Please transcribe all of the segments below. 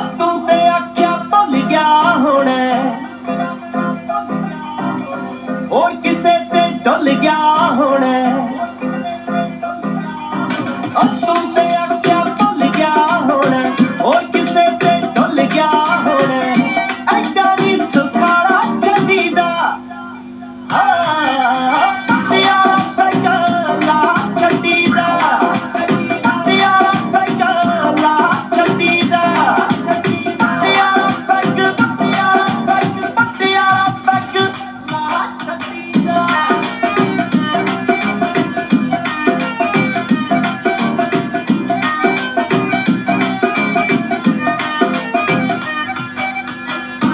ਤੂੰ ਤੇ ਆਖਿਆ ਭੁੱਲ ਗਿਆ ਹੁਣ। ਹੋਰ ਕਿਸੇ ਤੇ ਡੁੱਲ ਗਿਆ ਹੁਣ। ਤੂੰ ਤੇ ਆਖਿਆ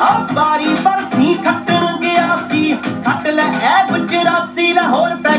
ਆ ਬਾਰੀ ਬਰਸੀ ਖੱਟਣ ਗਿਆ ਸੀ ਖੱਟ ਲੈ ਐ ਗੁਜਰਾਤੀ ਲਾਹੌਰ ਪੈਗ